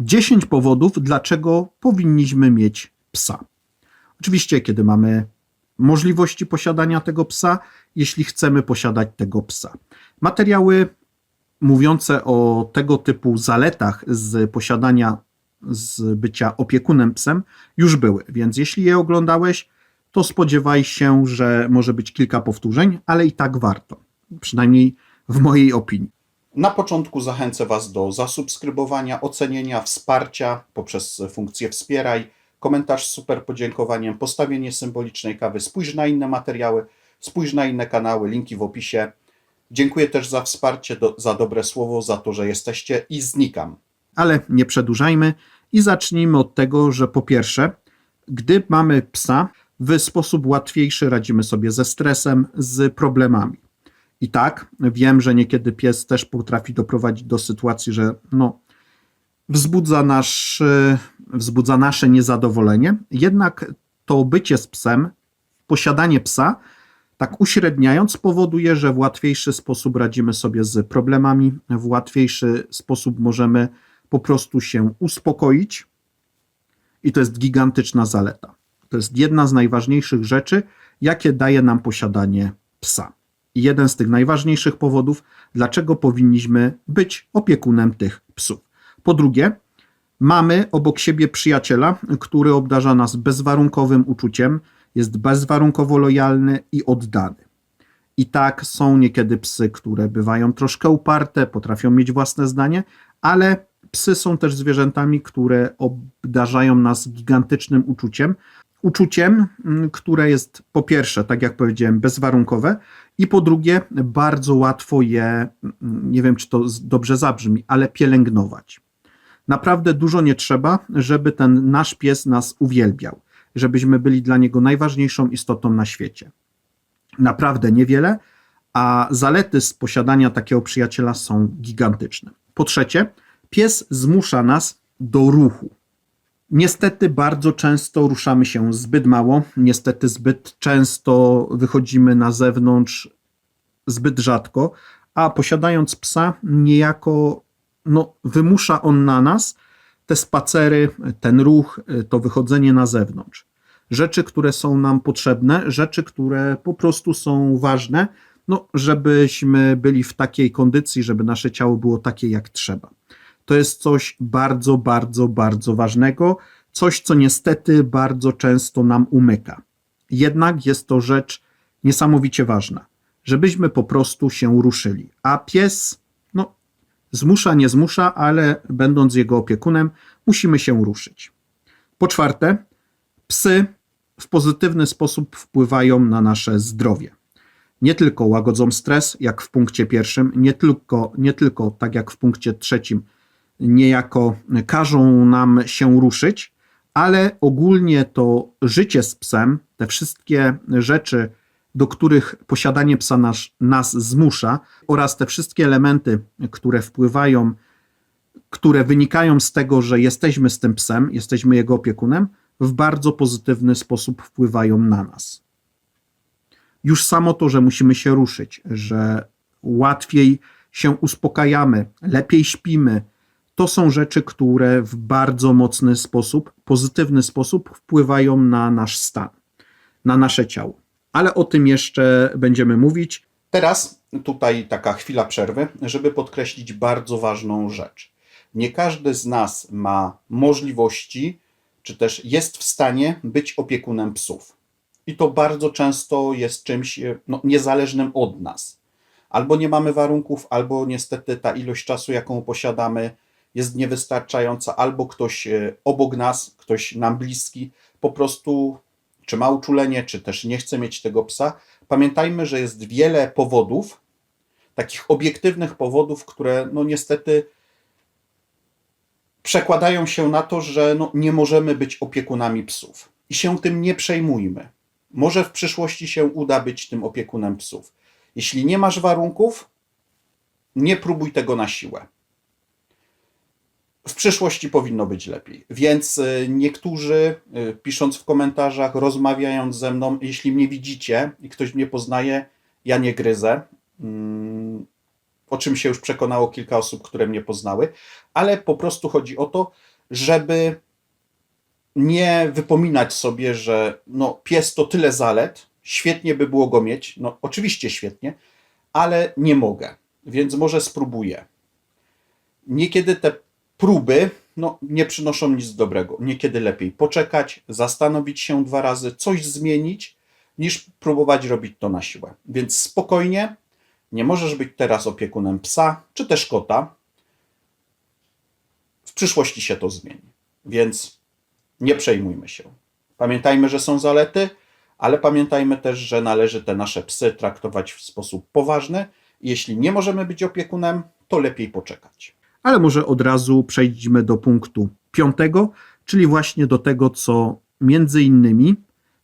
10 powodów, dlaczego powinniśmy mieć psa. Oczywiście, kiedy mamy możliwości posiadania tego psa, jeśli chcemy posiadać tego psa. Materiały mówiące o tego typu zaletach z posiadania, z bycia opiekunem psem już były, więc jeśli je oglądałeś, to spodziewaj się, że może być kilka powtórzeń, ale i tak warto. Przynajmniej w mojej opinii. Na początku zachęcę Was do zasubskrybowania, ocenienia, wsparcia poprzez funkcję Wspieraj, komentarz z super podziękowaniem, postawienie symbolicznej kawy. Spójrz na inne materiały, spójrz na inne kanały, linki w opisie. Dziękuję też za wsparcie, do, za dobre słowo, za to, że jesteście i znikam. Ale nie przedłużajmy i zacznijmy od tego, że po pierwsze, gdy mamy psa, w sposób łatwiejszy radzimy sobie ze stresem, z problemami. I tak, wiem, że niekiedy pies też potrafi doprowadzić do sytuacji, że no, wzbudza, nasz, wzbudza nasze niezadowolenie, jednak to bycie z psem, posiadanie psa, tak uśredniając, powoduje, że w łatwiejszy sposób radzimy sobie z problemami, w łatwiejszy sposób możemy po prostu się uspokoić, i to jest gigantyczna zaleta. To jest jedna z najważniejszych rzeczy, jakie daje nam posiadanie psa. Jeden z tych najważniejszych powodów, dlaczego powinniśmy być opiekunem tych psów. Po drugie, mamy obok siebie przyjaciela, który obdarza nas bezwarunkowym uczuciem, jest bezwarunkowo lojalny i oddany. I tak są niekiedy psy, które bywają troszkę uparte, potrafią mieć własne zdanie, ale psy są też zwierzętami, które obdarzają nas gigantycznym uczuciem. Uczuciem, mm, które jest po pierwsze, tak jak powiedziałem, bezwarunkowe, i po drugie, bardzo łatwo je, mm, nie wiem czy to dobrze zabrzmi, ale pielęgnować. Naprawdę dużo nie trzeba, żeby ten nasz pies nas uwielbiał, żebyśmy byli dla niego najważniejszą istotą na świecie. Naprawdę niewiele, a zalety z posiadania takiego przyjaciela są gigantyczne. Po trzecie, pies zmusza nas do ruchu. Niestety bardzo często ruszamy się zbyt mało, niestety zbyt często wychodzimy na zewnątrz zbyt rzadko, a posiadając psa niejako no, wymusza on na nas te spacery, ten ruch, to wychodzenie na zewnątrz. Rzeczy, które są nam potrzebne, rzeczy, które po prostu są ważne, no, żebyśmy byli w takiej kondycji, żeby nasze ciało było takie jak trzeba. To jest coś bardzo, bardzo, bardzo ważnego, coś, co niestety bardzo często nam umyka. Jednak jest to rzecz niesamowicie ważna, żebyśmy po prostu się ruszyli. A pies, no, zmusza, nie zmusza, ale będąc jego opiekunem, musimy się ruszyć. Po czwarte, psy w pozytywny sposób wpływają na nasze zdrowie. Nie tylko łagodzą stres, jak w punkcie pierwszym, nie tylko, nie tylko tak jak w punkcie trzecim, niejako każą nam się ruszyć, ale ogólnie to życie z psem, te wszystkie rzeczy, do których posiadanie psa nas, nas zmusza, oraz te wszystkie elementy, które wpływają, które wynikają z tego, że jesteśmy z tym psem, jesteśmy jego opiekunem, w bardzo pozytywny sposób wpływają na nas. Już samo to, że musimy się ruszyć, że łatwiej się uspokajamy, lepiej śpimy, to są rzeczy, które w bardzo mocny sposób, pozytywny sposób wpływają na nasz stan, na nasze ciało. Ale o tym jeszcze będziemy mówić. Teraz tutaj taka chwila przerwy, żeby podkreślić bardzo ważną rzecz. Nie każdy z nas ma możliwości, czy też jest w stanie być opiekunem psów. I to bardzo często jest czymś no, niezależnym od nas. Albo nie mamy warunków, albo niestety ta ilość czasu, jaką posiadamy, jest niewystarczająca, albo ktoś e, obok nas, ktoś nam bliski, po prostu czy ma uczulenie, czy też nie chce mieć tego psa. Pamiętajmy, że jest wiele powodów, takich obiektywnych powodów, które no niestety przekładają się na to, że no nie możemy być opiekunami psów. I się tym nie przejmujmy. Może w przyszłości się uda być tym opiekunem psów. Jeśli nie masz warunków, nie próbuj tego na siłę w przyszłości powinno być lepiej. Więc y, niektórzy, y, pisząc w komentarzach, rozmawiając ze mną, jeśli mnie widzicie i ktoś mnie poznaje, ja nie gryzę. Mm, o czym się już przekonało kilka osób, które mnie poznały, ale po prostu chodzi o to, żeby nie wypominać sobie, że no, pies to tyle zalet, świetnie by było go mieć. No, oczywiście świetnie, ale nie mogę, więc może spróbuję. Niekiedy te próby no, nie przynoszą nic dobrego. Niekiedy lepiej poczekać, zastanowić się dwa razy, coś zmienić, niż próbować robić to na siłę. Więc spokojnie, nie możesz być teraz opiekunem psa czy też kota. W przyszłości się to zmieni. Więc nie przejmujmy się. Pamiętajmy, że są zalety, ale pamiętajmy też, że należy te nasze psy traktować w sposób poważny. Jeśli nie możemy być opiekunem, to lepiej poczekać. Ale może od razu przejdźmy do punktu piątego, czyli właśnie do tego, co między innymi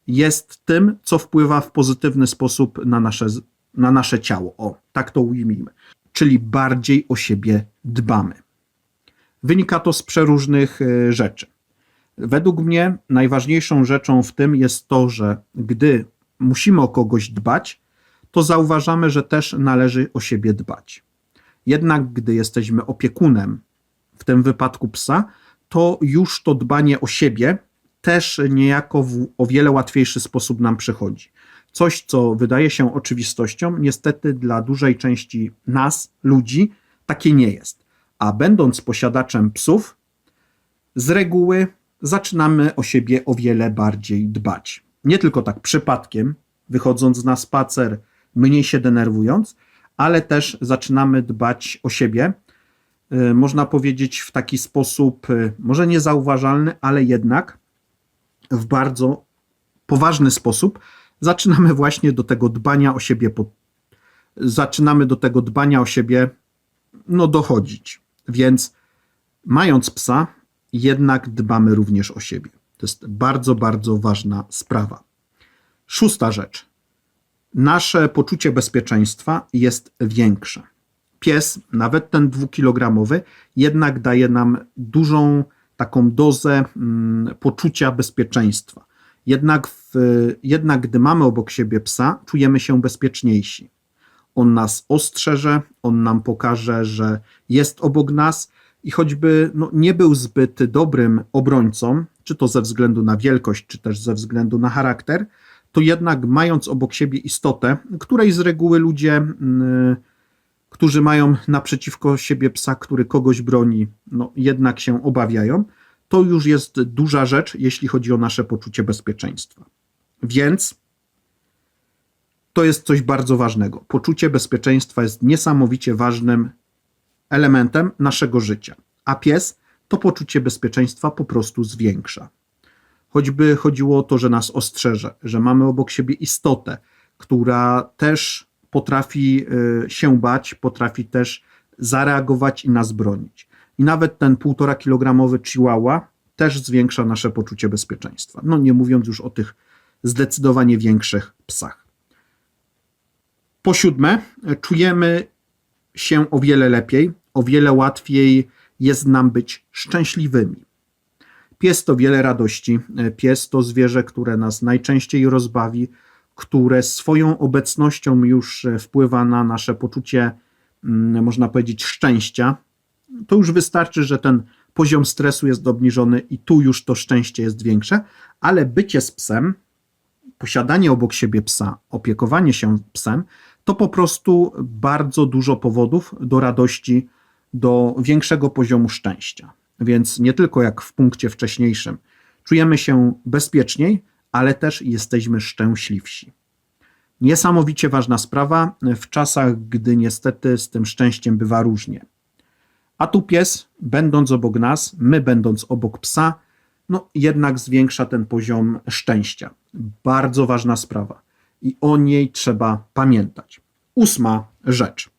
jest tym, co wpływa w pozytywny sposób na nasze, na nasze ciało. O, tak to ujmijmy. Czyli bardziej o siebie dbamy. Wynika to z przeróżnych e, rzeczy. Według mnie najważniejszą rzeczą w tym jest to, że gdy musimy o kogoś dbać, to zauważamy, że też należy o siebie dbać. Jednak gdy jesteśmy opiekunem, w tym wypadku psa, to już to dbanie o siebie też niejako w o wiele łatwiejszy sposób nam przychodzi. Coś, co wydaje się oczywistością, niestety dla dużej części nas, ludzi, takie nie jest. A będąc posiadaczem psów, z reguły zaczynamy o siebie o wiele bardziej dbać. Nie tylko tak przypadkiem, wychodząc na spacer, mniej się denerwując, ale też zaczynamy dbać o siebie. y, Można powiedzieć w taki sposób, y, może niezauważalny, ale jednak w bardzo poważny sposób zaczynamy właśnie do tego dbania o siebie, zaczynamy do tego dbania o siebie no, dochodzić. Więc mając psa, jednak dbamy również o siebie. To jest bardzo, bardzo ważna sprawa. Szósta rzecz. Nasze poczucie bezpieczeństwa jest większe. Pies, nawet ten dwukilogramowy, jednak daje nam dużą taką dozę mm, poczucia bezpieczeństwa. Jednak, w, jednak gdy mamy obok siebie psa, czujemy się bezpieczniejsi. On nas ostrzeże, on nam pokaże, że jest obok nas i choćby no, nie był zbyt dobrym obrońcą, czy to ze względu na wielkość, czy też ze względu na charakter, to jednak mając obok siebie istotę, której z reguły ludzie, mm, którzy mają naprzeciwko siebie psa, który kogoś broni, no, jednak się obawiają, to już jest duża rzecz, jeśli chodzi o nasze poczucie bezpieczeństwa. Więc to jest coś bardzo ważnego. Poczucie bezpieczeństwa jest niesamowicie ważnym elementem naszego życia, a pies to poczucie bezpieczeństwa po prostu zwiększa. Choćby chodziło o to, że nas ostrzeże, że mamy obok siebie istotę, która też potrafi y, się bać, potrafi też zareagować i nas bronić. I nawet ten półtora kilogramowy chihuahua też zwiększa nasze poczucie bezpieczeństwa. No nie mówiąc już o tych zdecydowanie większych psach. Po siódme, czujemy się o wiele lepiej, o wiele łatwiej jest nam być szczęśliwymi. Pies to wiele radości. Pies to zwierzę, które nas najczęściej rozbawi, które swoją obecnością już wpływa na nasze poczucie, mm, można powiedzieć, szczęścia. To już wystarczy, że ten poziom stresu jest obniżony i tu już to szczęście jest większe, ale bycie z psem, posiadanie obok siebie psa, opiekowanie się psem, to po prostu bardzo dużo powodów do radości, do większego poziomu szczęścia. Więc nie tylko jak w punkcie wcześniejszym, czujemy się bezpieczniej, ale też jesteśmy szczęśliwsi. Niesamowicie ważna sprawa w czasach, gdy niestety z tym szczęściem bywa różnie. A tu pies, będąc obok nas, my będąc obok psa, no jednak zwiększa ten poziom szczęścia. Bardzo ważna sprawa i o niej trzeba pamiętać. Ósma rzecz.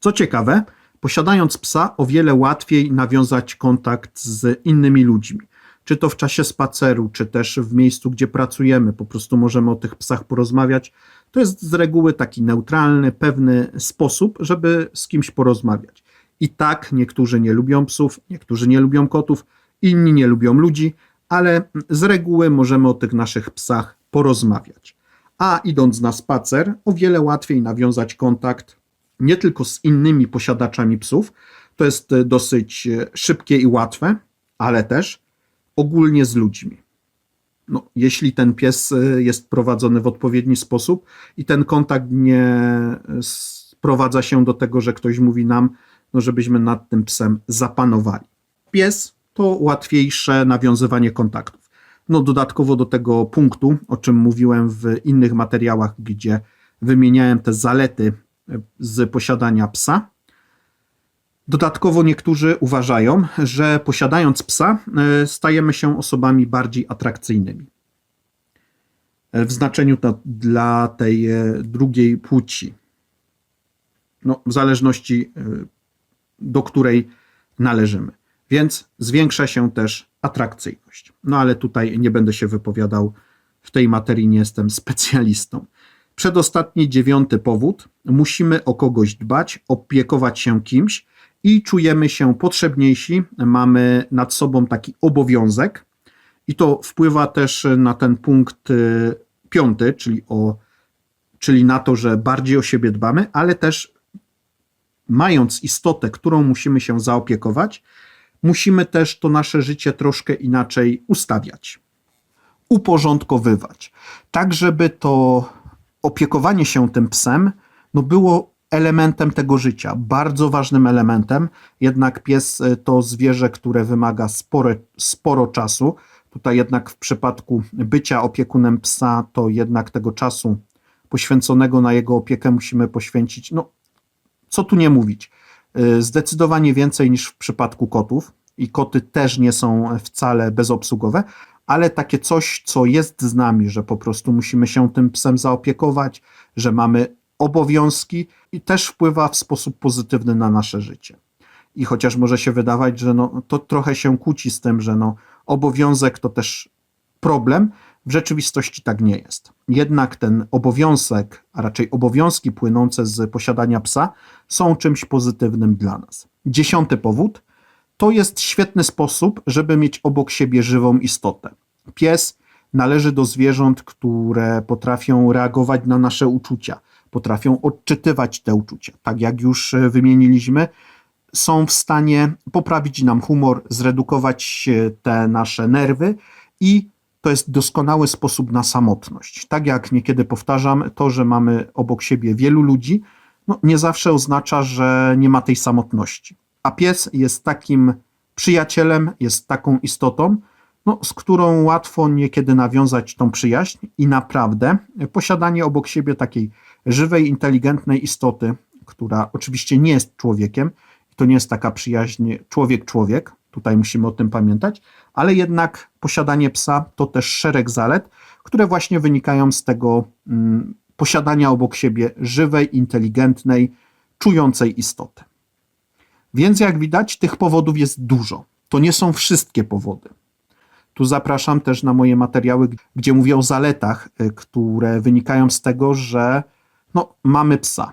Co ciekawe, posiadając psa, o wiele łatwiej nawiązać kontakt z innymi ludźmi. Czy to w czasie spaceru, czy też w miejscu, gdzie pracujemy, po prostu możemy o tych psach porozmawiać. To jest z reguły taki neutralny, pewny sposób, żeby z kimś porozmawiać. I tak niektórzy nie lubią psów, niektórzy nie lubią kotów, inni nie lubią ludzi, ale z reguły możemy o tych naszych psach porozmawiać. A idąc na spacer, o wiele łatwiej nawiązać kontakt nie tylko z innymi posiadaczami psów, to jest e, dosyć e, szybkie i łatwe, ale też ogólnie z ludźmi. No, jeśli ten pies e, jest prowadzony w odpowiedni sposób i ten kontakt nie sprowadza się do tego, że ktoś mówi nam, no, żebyśmy nad tym psem zapanowali. Pies to łatwiejsze nawiązywanie kontaktów. No, dodatkowo do tego punktu, o czym mówiłem w innych materiałach, gdzie wymieniałem te zalety z posiadania psa. Dodatkowo niektórzy uważają, że posiadając psa, e, stajemy się osobami bardziej atrakcyjnymi. E, W znaczeniu to dla tej e, drugiej płci. No, w zależności do której należymy. Więc zwiększa się też atrakcyjność. No ale tutaj nie będę się wypowiadał w tej materii, nie jestem specjalistą. Przedostatni, dziewiąty powód. Musimy o kogoś dbać, opiekować się kimś i czujemy się potrzebniejsi. Mamy nad sobą taki obowiązek, i to wpływa też na ten punkt y, piąty, czyli, o, czyli na to, że bardziej o siebie dbamy, ale też mając istotę, którą musimy się zaopiekować, musimy też to nasze życie troszkę inaczej ustawiać, uporządkowywać, tak żeby to opiekowanie się tym psem no było elementem tego życia, bardzo ważnym elementem. Jednak pies y, to zwierzę, które wymaga spore, sporo czasu. Tutaj jednak w przypadku bycia opiekunem psa, to jednak tego czasu poświęconego na jego opiekę musimy poświęcić, no co tu nie mówić, y, zdecydowanie więcej niż w przypadku kotów. I koty też nie są wcale bezobsługowe, ale takie coś, co jest z nami, że po prostu musimy się tym psem zaopiekować, że mamy obowiązki i też wpływa w sposób pozytywny na nasze życie. I chociaż może się wydawać, że no, to trochę się kłóci z tym, że no, obowiązek to też problem, w rzeczywistości tak nie jest. Jednak ten obowiązek, a raczej obowiązki płynące z posiadania psa są czymś pozytywnym dla nas. Dziesiąty powód to jest świetny sposób, żeby mieć obok siebie żywą istotę. Pies należy do zwierząt, które potrafią reagować na nasze uczucia, potrafią odczytywać te uczucia. Tak jak już e, wymieniliśmy, są w stanie poprawić nam humor, zredukować e, te nasze nerwy i to jest doskonały sposób na samotność. Tak jak niekiedy powtarzam, to, że mamy obok siebie wielu ludzi, no nie zawsze oznacza, że nie ma tej samotności. A pies jest takim przyjacielem, jest taką istotą, no, z którą łatwo niekiedy nawiązać tą przyjaźń i naprawdę posiadanie obok siebie takiej żywej, inteligentnej istoty, która oczywiście nie jest człowiekiem, to nie jest taka przyjaźń człowiek-człowiek, tutaj musimy o tym pamiętać, ale jednak posiadanie psa to też szereg zalet, które właśnie wynikają z tego mm, posiadania obok siebie żywej, inteligentnej, czującej istoty. Więc jak widać, tych powodów jest dużo. To nie są wszystkie powody. Tu zapraszam też na moje materiały, gdzie mówię o zaletach, y, które wynikają z tego, że no, mamy psa.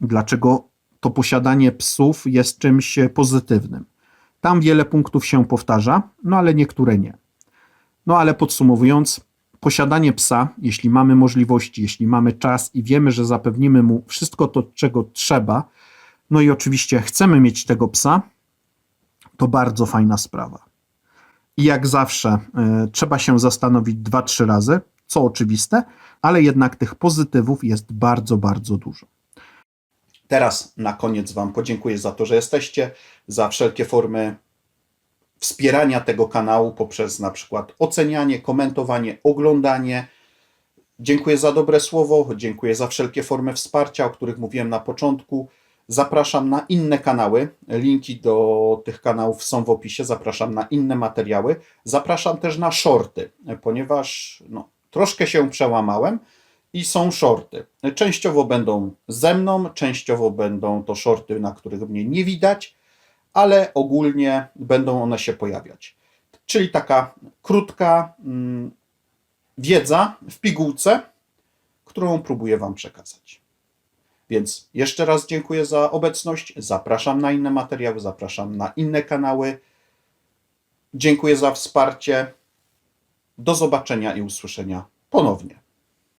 Dlaczego to posiadanie psów jest czymś pozytywnym? Tam wiele punktów się powtarza, no ale niektóre nie. No ale podsumowując, posiadanie psa, jeśli mamy możliwości, jeśli mamy czas i wiemy, że zapewnimy mu wszystko to, czego trzeba, no i oczywiście chcemy mieć tego psa, to bardzo fajna sprawa. I jak zawsze y, trzeba się zastanowić dwa, trzy razy, co oczywiste, ale jednak tych pozytywów jest bardzo, bardzo dużo. Teraz na koniec Wam podziękuję za to, że jesteście, za wszelkie formy wspierania tego kanału poprzez na przykład ocenianie, komentowanie, oglądanie. Dziękuję za dobre słowo, dziękuję za wszelkie formy wsparcia, o których mówiłem na początku. Zapraszam na inne kanały. Linki do tych kanałów są w opisie. Zapraszam na inne materiały. Zapraszam też na shorty, ponieważ no, troszkę się przełamałem i są shorty. Częściowo będą ze mną, częściowo będą to shorty, na których mnie nie widać, ale ogólnie będą one się pojawiać. Czyli taka krótka mm, wiedza w pigułce, którą próbuję Wam przekazać. Więc jeszcze raz dziękuję za obecność. Zapraszam na inne materiały, zapraszam na inne kanały. Dziękuję za wsparcie. Do zobaczenia i usłyszenia ponownie.